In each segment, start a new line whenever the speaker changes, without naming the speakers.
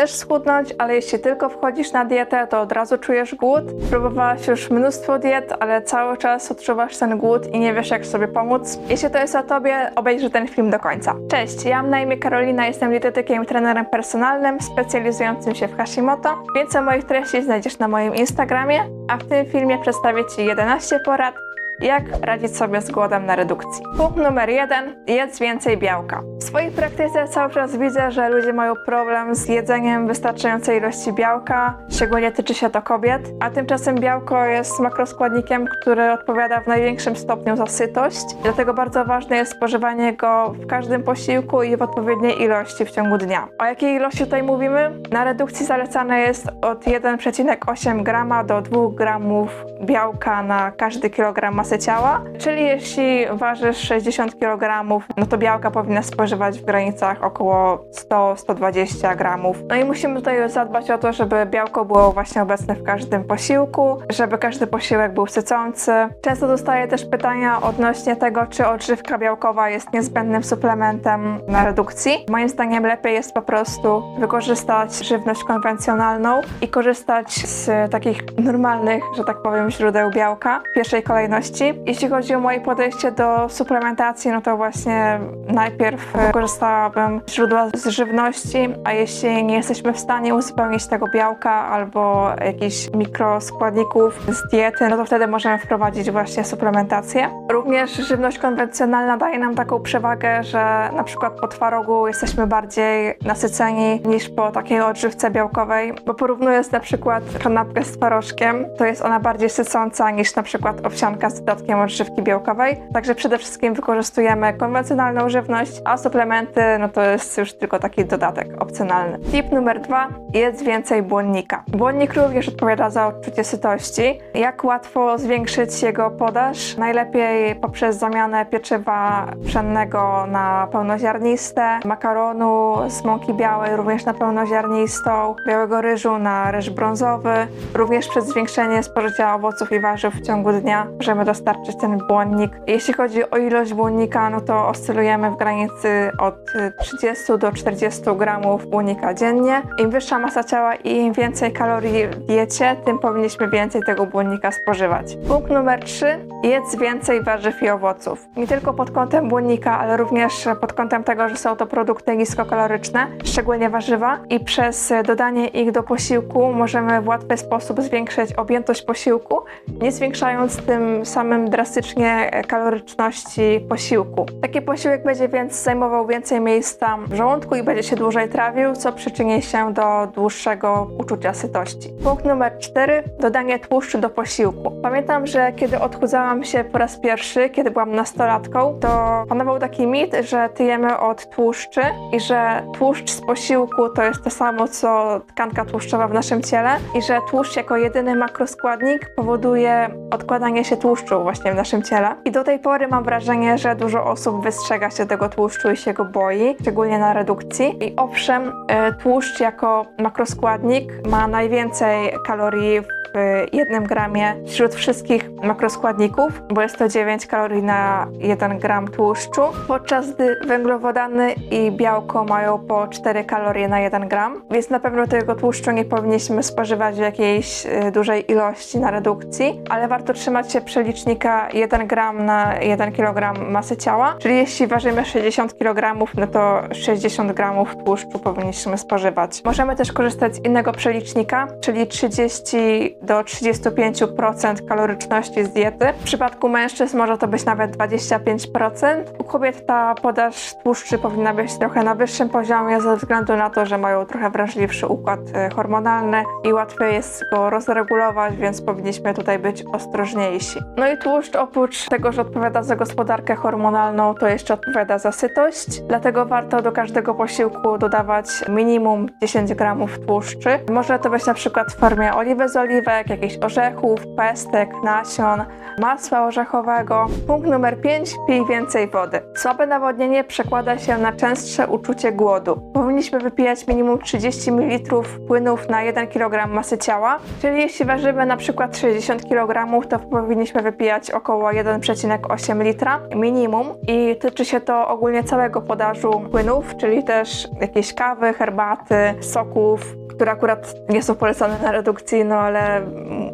chcesz schudnąć, ale jeśli tylko wchodzisz na dietę, to od razu czujesz głód. Próbowałaś już mnóstwo diet, ale cały czas odczuwasz ten głód i nie wiesz jak sobie pomóc. Jeśli to jest o tobie, obejrzyj ten film do końca. Cześć, ja mam na imię Karolina, jestem dietetykiem i trenerem personalnym specjalizującym się w Hashimoto. Więcej moich treści znajdziesz na moim Instagramie, a w tym filmie przedstawię Ci 11 porad, jak radzić sobie z głodem na redukcji. Punkt numer jeden: jedz więcej białka. W swojej praktyce cały czas widzę, że ludzie mają problem z jedzeniem wystarczającej ilości białka, szczególnie tyczy się to kobiet, a tymczasem białko jest makroskładnikiem, który odpowiada w największym stopniu za sytość, dlatego bardzo ważne jest spożywanie go w każdym posiłku i w odpowiedniej ilości w ciągu dnia. O jakiej ilości tutaj mówimy? Na redukcji zalecane jest od 1,8 g do 2 g białka na każdy kilogram masy ciała, czyli jeśli ważysz 60 kg, no to białka powinna spożywać w granicach około 100-120 gramów. No i musimy tutaj zadbać o to, żeby białko było właśnie obecne w każdym posiłku, żeby każdy posiłek był sycący. Często dostaję też pytania odnośnie tego, czy odżywka białkowa jest niezbędnym suplementem na redukcji. Moim zdaniem lepiej jest po prostu wykorzystać żywność konwencjonalną i korzystać z takich normalnych, że tak powiem, źródeł białka w pierwszej kolejności. Jeśli chodzi o moje podejście do suplementacji, no to właśnie najpierw e, korzystałabym z źródła z żywności, a jeśli nie jesteśmy w stanie uzupełnić tego białka albo jakichś mikroskładników z diety, no to wtedy możemy wprowadzić właśnie suplementację. Również żywność konwencjonalna daje nam taką przewagę, że na przykład po twarogu jesteśmy bardziej nasyceni niż po takiej odżywce białkowej, bo porównując na przykład kanapkę z twarożkiem, to jest ona bardziej sycąca niż na przykład owsianka z dodatkiem odżywki białkowej. Także przede wszystkim wykorzystujemy konwencjonalną żywność, a suplementy no to jest już tylko taki dodatek opcjonalny. Tip numer dwa: jedz więcej błonnika. Błonnik również odpowiada za odczucie sytości. Jak łatwo zwiększyć jego podaż? Najlepiej poprzez zamianę pieczywa pszennego na pełnoziarniste, makaronu z mąki białej również na pełnoziarnistą, białego ryżu na ryż brązowy. Również przez zwiększenie spożycia owoców i warzyw w ciągu dnia możemy dostarczyć ten błonnik. Jeśli chodzi o ilość błonnika, no to oscylujemy w granicy od 30 do 40 gramów błonnika dziennie. Im wyższa masa ciała i im więcej kalorii w diecie, tym powinniśmy więcej tego błonnika spożywać. Punkt numer 3. Jedz więcej warzyw i owoców. Nie tylko pod kątem błonnika, ale również pod kątem tego, że są to produkty niskokaloryczne, szczególnie warzywa i przez dodanie ich do posiłku możemy w łatwy sposób zwiększyć objętość posiłku, nie zwiększając tym samym drastycznie kaloryczności posiłku. Taki posiłek będzie więc zajmował więcej miejsca w żołądku i będzie się dłużej trawił, co przyczyni się do dłuższego uczucia sytości. Punkt numer 4. Dodanie tłuszczu do posiłku. Pamiętam, że kiedy odchudzałam się po raz pierwszy, kiedy byłam nastolatką, to panował taki mit, że tyjemy od tłuszczy i że tłuszcz z posiłku to jest to samo, co tkanka tłuszczowa w naszym ciele i że tłuszcz jako jedyny makroskładnik powoduje odkładanie się tłuszczu właśnie w naszym ciele. I do tej pory mam wrażenie, że dużo osób wystrzega się tego tłuszczu i się go boi, szczególnie na redukcji. I owszem, e, tłuszcz jako makroskładnik ma najwięcej kalorii w jednym gramie wśród wszystkich makroskładników, bo jest to 9 kalorii na 1 gram tłuszczu, podczas gdy węglowodany i białko mają po 4 kalorie na 1 gram, więc na pewno tego tłuszczu nie powinniśmy spożywać w jakiejś e, dużej ilości na redukcji, ale warto trzymać się przelicznika 1 gram na 1 kg masy ciała, czyli jeśli ważymy 60 kg, no to 60 gramów tłuszczu powinniśmy spożywać. Możemy też korzystać z innego przelicznika, czyli 30 do 35% kaloryczności z diety. W przypadku mężczyzn może to być nawet 25%. U kobiet ta podaż tłuszczy powinna być trochę na wyższym poziomie ze względu na to, że mają trochę wrażliwszy układ e, hormonalny i łatwiej jest go rozregulować, więc powinniśmy tutaj być ostrożniejsi. No i tłuszcz oprócz tego, że odpowiada za gospodarkę hormonalną, to jeszcze odpowiada za sytość, dlatego warto do każdego posiłku dodawać minimum 10 gramów tłuszczy. Może to być na przykład w formie oliwy z oliwek, oliwek, jakichś orzechów, pestek, nasion, masła orzechowego. Punkt numer 5. Pij więcej wody. Słabe nawodnienie przekłada się na częstsze uczucie głodu. Powinniśmy wypijać minimum 30 ml płynów na 1 kg masy ciała, czyli jeśli ważymy na przykład 60 kg, to powinniśmy wypijać około 1,8 litra minimum i tyczy się to ogólnie całego podażu płynów, czyli też jakieś kawy, herbaty, soków, które akurat nie są polecane na redukcji, no ale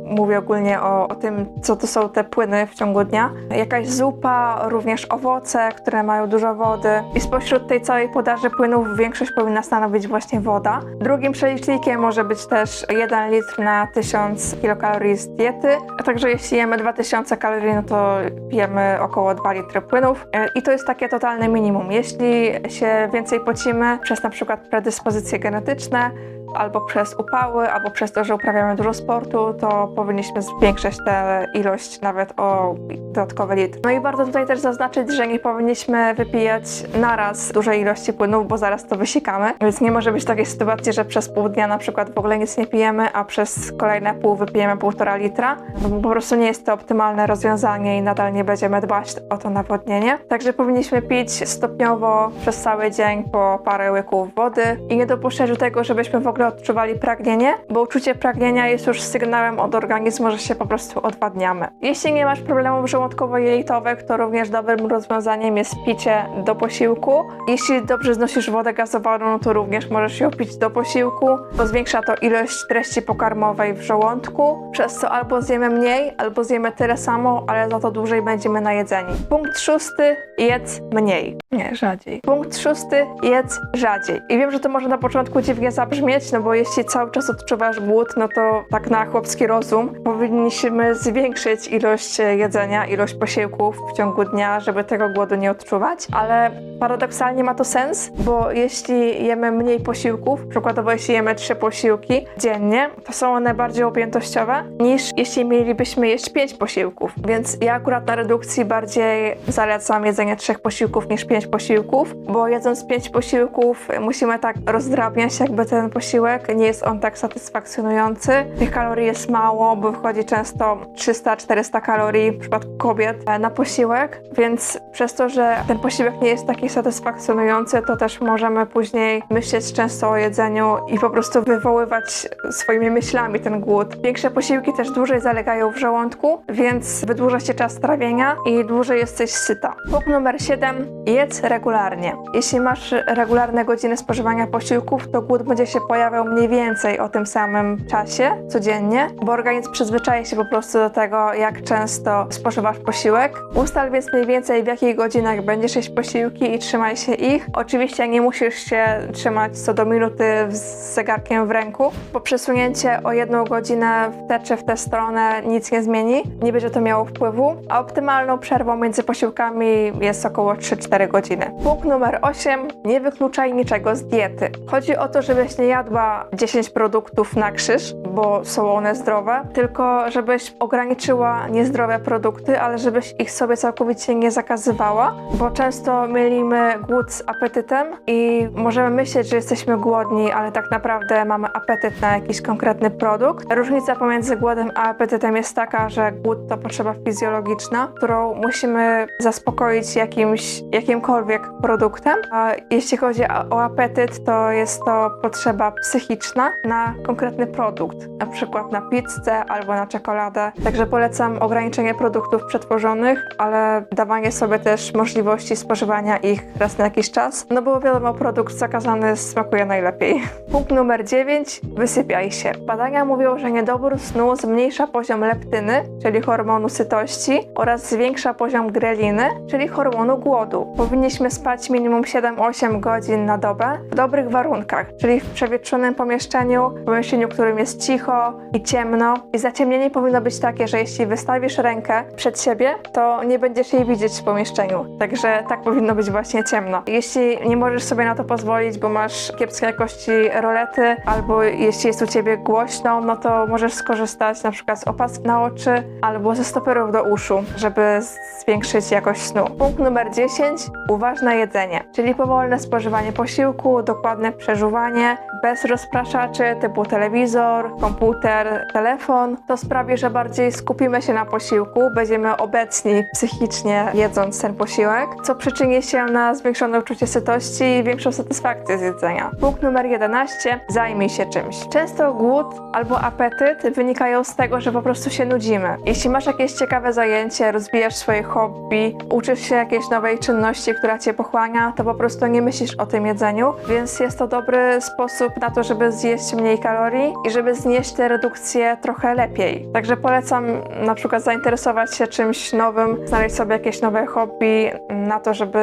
mówię ogólnie o, o tym, co to są te płyny w ciągu dnia. Jakaś zupa, również owoce, które mają dużo wody. I spośród tej całej podaży płynów większość powinna stanowić właśnie woda. Drugim przelicznikiem może być też 1 litr na 1000 kilokalorii z diety. A także jeśli jemy 2000 kalorii, no to pijemy około 2 litry płynów. I to jest takie totalne minimum. Jeśli się więcej pocimy przez na przykład predyspozycje genetyczne, albo przez upały, albo przez to, że uprawiamy dużo sportu, to powinniśmy zwiększyć tę ilość nawet o dodatkowe litry. No i warto tutaj też zaznaczyć, że nie powinniśmy wypijać naraz dużej ilości płynów, bo zaraz to wysikamy. Więc nie może być takiej sytuacji, że przez pół dnia na przykład w ogóle nic nie pijemy, a przez kolejne pół wypijemy półtora litra. No po prostu nie jest to optymalne rozwiązanie i nadal nie będziemy dbać o to nawodnienie. Także powinniśmy pić stopniowo przez cały dzień po parę łyków wody i nie dopuszczać do tego, żebyśmy w ogóle odczuwali pragnienie, bo uczucie pragnienia jest już sygnałem od organizmu, że się po prostu odwadniamy. Jeśli nie masz problemów żołądkowo-jelitowych, to również dobrym rozwiązaniem jest picie do posiłku. Jeśli dobrze znosisz wodę gazowaną, to również możesz ją pić do posiłku, bo zwiększa to ilość treści pokarmowej w żołądku, przez co albo zjemy mniej, albo zjemy tyle samo, ale za to dłużej będziemy najedzeni. Punkt szósty, jedz mniej. Nie, rzadziej. Punkt szósty, jedz rzadziej. I wiem, że to może na początku dziwnie zabrzmieć, no bo jeśli cały czas odczuwasz głód, no to tak na chłopski rozum powinniśmy zwiększyć ilość e, jedzenia, ilość posiłków w ciągu dnia, żeby tego głodu nie odczuwać, ale paradoksalnie ma to sens, bo jeśli jemy mniej posiłków, przykładowo jeśli jemy trzy posiłki dziennie, to są one bardziej objętościowe niż jeśli mielibyśmy jeść pięć posiłków. Więc ja akurat na redukcji bardziej zalecam jedzenie trzech posiłków niż pięć posiłków, bo jedząc pięć posiłków musimy tak rozdrabniać jakby ten posiłek, nie jest on tak satysfakcjonujący. Tych kalorii jest mało, bo wychodzi często 300-400 kalorii w przypadku kobiet e, na posiłek, więc przez to, że ten posiłek nie jest taki satysfakcjonujący, to też możemy później myśleć często o jedzeniu i po prostu wywoływać swoimi myślami ten głód. Większe posiłki też dłużej zalegają w żołądku, więc wydłuża się czas trawienia i dłużej jesteś syta. Punkt numer 7. Jedz regularnie. Jeśli masz regularne godziny spożywania posiłków, to głód będzie się pojawiał mniej więcej o tym samym czasie codziennie, bo organizm przyzwyczaja się po prostu do tego, jak często spożywasz posiłek. Ustal więc mniej więcej w jakich godzinach będziesz jeść posiłki i trzymaj się ich. Oczywiście nie musisz się trzymać co do minuty z zegarkiem w ręku, bo przesunięcie o jedną godzinę w tę czy w tę stronę nic nie zmieni, nie będzie to miało wpływu, a optymalną przerwą między posiłkami jest około 3-4 godziny. Punkt numer 8. Nie wykluczaj niczego z diety. Chodzi o to, żebyś nie jadła 10 produktów na krzyż, bo są one zdrowe, tylko żebyś ograniczyła niezdrowe produkty, ale żebyś ich sobie całkowicie nie zakazywała, bo często mylimy głód z apetytem i możemy myśleć, że jesteśmy głodni, ale tak naprawdę mamy apetyt na jakiś konkretny produkt. Różnica pomiędzy głodem a apetytem jest taka, że głód to potrzeba fizjologiczna, którą musimy zaspokoić jakimś, jakimkolwiek produktem, a jeśli chodzi o apetyt, to jest to potrzeba psychiczna na konkretny produkt, na przykład na pizzę albo na czekoladę. Także polecam ograniczenie produktów przetworzonych, ale dawanie sobie też możliwości spożywania ich raz na jakiś czas, no bo wiadomo, produkt zakazany smakuje najlepiej. Punkt numer 9. Wysypiaj się. Badania mówią, że niedobór snu zmniejsza poziom leptyny, czyli hormonu sytości, oraz zwiększa poziom greliny, czyli hormonu głodu. Powinniśmy spać minimum 7-8 godzin na dobę w dobrych warunkach, czyli w przewietrzonym pomieszczeniu, pomieszczeniu, w którym jest cicho i ciemno. I zaciemnienie powinno być takie, że jeśli wystawisz rękę przed siebie, to nie będziesz jej widzieć w pomieszczeniu. Także tak powinno być właśnie ciemno. Jeśli nie możesz sobie na to pozwolić, bo masz kiepskiej jakości rolety, albo jeśli jest u ciebie głośno, no to możesz skorzystać na przykład z opaski na oczy albo ze stoperów do uszu, żeby zwiększyć jakość snu. Punkt numer 10. Uważne jedzenie, czyli powolne spożywanie posiłku, dokładne przeżuwanie, bez rozpraszaczy typu telewizor, komputer, telefon, to sprawi, że bardziej skupimy się na posiłku, będziemy obecni psychicznie jedząc ten posiłek, co przyczyni się na zwiększone uczucie sytości i większą satysfakcję z jedzenia. Punkt numer 11. Zajmij się czymś. Często głód albo apetyt wynikają z tego, że po prostu się nudzimy. Jeśli masz jakieś ciekawe zajęcie, rozwijasz swoje hobby, uczysz się jakiejś nowej czynności, która cię pochłania, to po prostu nie myślisz o tym jedzeniu, więc jest to dobry sposób na to, żeby zjeść mniej kalorii i żeby znieść te redukcje trochę lepiej. Także polecam na przykład zainteresować się czymś nowym, znaleźć sobie jakieś nowe hobby na to, żeby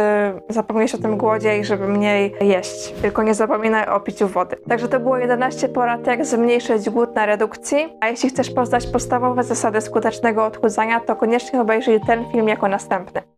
zapomnieć o tym głodzie i żeby mniej jeść. Tylko nie zapominaj o piciu wody. Także to było 11 porad, jak zmniejszyć głód na redukcji. A jeśli chcesz poznać podstawowe zasady skutecznego odchudzania, to koniecznie obejrzyj ten film jako następny.